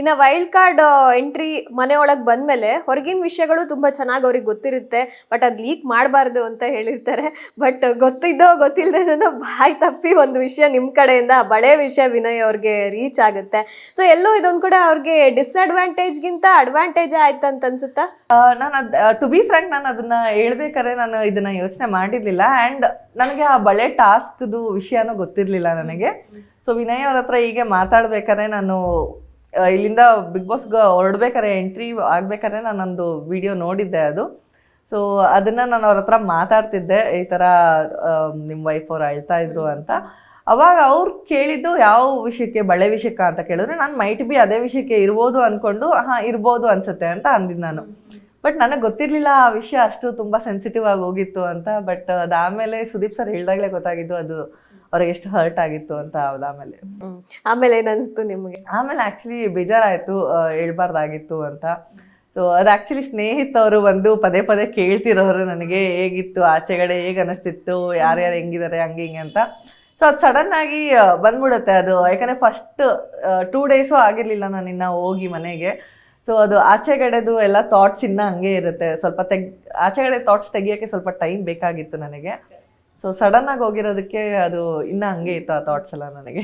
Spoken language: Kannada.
ಇನ್ನ ವೈಲ್ಡ್ ಕಾರ್ಡ್ ಎಂಟ್ರಿ ಮನೆಯೊಳಗೆ ಬಂದ ಮೇಲೆ ಹೊರಗಿನ ವಿಷಯಗಳು ತುಂಬಾ ಚೆನ್ನಾಗಿ ಅವ್ರಿಗೆ ಗೊತ್ತಿರುತ್ತೆ, ಬಟ್ ಅದು ಲೀಕ್ ಮಾಡಬಾರ್ದು ಅಂತ ಹೇಳಿರ್ತಾರೆ. ಬಟ್ ಗೊತ್ತಿದ್ದೋ ಗೊತ್ತಿಲ್ಲದೇನೋ ಬಾಯಿ ತಪ್ಪಿ ಒಂದು ವಿಷಯ ನಿಮ್ಮ ಕಡೆಯಿಂದ ಬಳೆ ವಿಷಯ ವಿನಯ್ ಅವ್ರಿಗೆ ರೀಚ್ ಆಗುತ್ತೆ. ಸೊ ಎಲ್ಲೋ ಇದೊಂದು ಕೂಡ ಅವ್ರಿಗೆ ಡಿಸ್ಅಡ್ವಾಂಟೇಜ್ಗಿಂತ ಅಡ್ವಾಂಟೇಜ್ ಆಯ್ತು ಅಂತ ಅನ್ಸುತ್ತಾ? ನಾನು ಅದ್ ಟು ಬಿ ಫ್ರ್ಯಾಂಕ್ ನಾನು ಅದನ್ನ ಹೇಳ್ಬೇಕಾದ್ರೆ ನಾನು ಇದನ್ನ ಯೋಚನೆ ಮಾಡಿರ್ಲಿಲ್ಲ. ಆ್ಯಂಡ್ ನನಗೆ ಆ ಬಳೆ ಟಾಸ್ಕ್ದು ವಿಷಯನೂ ಗೊತ್ತಿರಲಿಲ್ಲ ನನಗೆ. ಸೊ ವಿನಯ್ ಅವ್ರ ಹತ್ರ ಹೀಗೆ ಮಾತಾಡ್ಬೇಕಾದ್ರೆ ನಾನು ಇಲ್ಲಿಂದ ಬಿಗ್ ಬಾಸ್ಗೆ ಹೊರಡ್ಬೇಕಾದ್ರೆ ಎಂಟ್ರಿ ಆಗ್ಬೇಕಾದ್ರೆ ನಾನೊಂದು ವಿಡಿಯೋ ನೋಡಿದ್ದೆ ಅದು. ಸೊ ಅದನ್ನ ನಾನು ಅವ್ರ ಹತ್ರ ಮಾತಾಡ್ತಿದ್ದೆ, ಈ ಥರ ನಿಮ್ಮ ವೈಫ್ ಅವ್ರು ಅಳ್ತಾ ಇದ್ರು ಅಂತ. ಅವಾಗ ಅವ್ರು ಕೇಳಿದ್ದು ಯಾವ ವಿಷಯಕ್ಕೆ, ಬಳೆ ವಿಷಯಕ್ಕ ಅಂತ ಕೇಳಿದ್ರೆ ನಾನು ಮೈಟ್ ಬಿ ಅದೇ ವಿಷಯಕ್ಕೆ ಇರ್ಬೋದು ಅನ್ಕೊಂಡು, ಹಾಂ, ಇರ್ಬೋದು ಅನ್ಸುತ್ತೆ ಅಂತ ಅಂದಿದ್ದು ನಾನು. ಬಟ್ ನನಗೆ ಗೊತ್ತಿರಲಿಲ್ಲ ಆ ವಿಷಯ ಅಷ್ಟು ತುಂಬ ಸೆನ್ಸಿಟಿವ್ ಆಗಿ ಹೋಗಿತ್ತು ಅಂತ ಬಟ್ ಅದಾದಮೇಲೆ ಸುದೀಪ್ ಸರ್ ಹೇಳ್ದಾಗಲೇ ಗೊತ್ತಾಗಿದ್ದು ಅದು ಅವ್ರಿಗೆ ಎಷ್ಟು ಹರ್ಟ್ ಆಗಿತ್ತು ಅಂತ ಹೌದು ಆಮೇಲೆ. ಆಮೇಲೆ ಏನಿಸ್ತು ನಿಮಗೆ? ಆಮೇಲೆ ಆಕ್ಚುಲಿ ಬೇಜಾರಾಯಿತು ಹೇಳ್ಬಾರ್ದಾಗಿತ್ತು ಅಂತ. ಸೊ ಅದು ಆ್ಯಕ್ಚುಲಿ ಸ್ನೇಹಿತವರು ಬಂದು ಪದೇ ಪದೇ ಕೇಳ್ತಿರೋರು ನನಗೆ ಹೇಗಿತ್ತು ಆಚೆಗಡೆ ಹೇಗೆ ಅನಿಸ್ತಿತ್ತು ಯಾರ್ಯಾರು ಹೆಂಗಿದ್ದಾರೆ ಹಂಗೆ ಹಿಂಗೆ ಅಂತ. ಸೊ ಅದು ಸಡನ್ ಆಗಿ ಬಂದ್ಬಿಡುತ್ತೆ ಅದು. ಯಾಕಂದರೆ ಫಸ್ಟ್ ಟೂ ಡೇಸು ಆಗಿರಲಿಲ್ಲ ನಾನು ಇನ್ನು ಹೋಗಿ ಮನೆಗೆ. ಸೊ ಅದು ಆಚೆಗಡೆದು ಎಲ್ಲ ಥಾಟ್ಸ್ ಇನ್ನೂ ಹಂಗೆ ಇರುತ್ತೆ. ಸ್ವಲ್ಪ ತೆಗ್ ಆಚೆಗಡೆ ಥಾಟ್ಸ್ ತೆಗಿಯೋಕ್ಕೆ ಸ್ವಲ್ಪ ಟೈಮ್ ಬೇಕಾಗಿತ್ತು ನನಗೆ. ಸೊ ಸಡನ್ ಆಗಿ ಹೋಗಿರೋದಕ್ಕೆ ಅದು ಇನ್ನೂ ಹಂಗೆ ಇತ್ತು ಆ ಥಾಟ್ಸ್ ಎಲ್ಲ ನನಗೆ.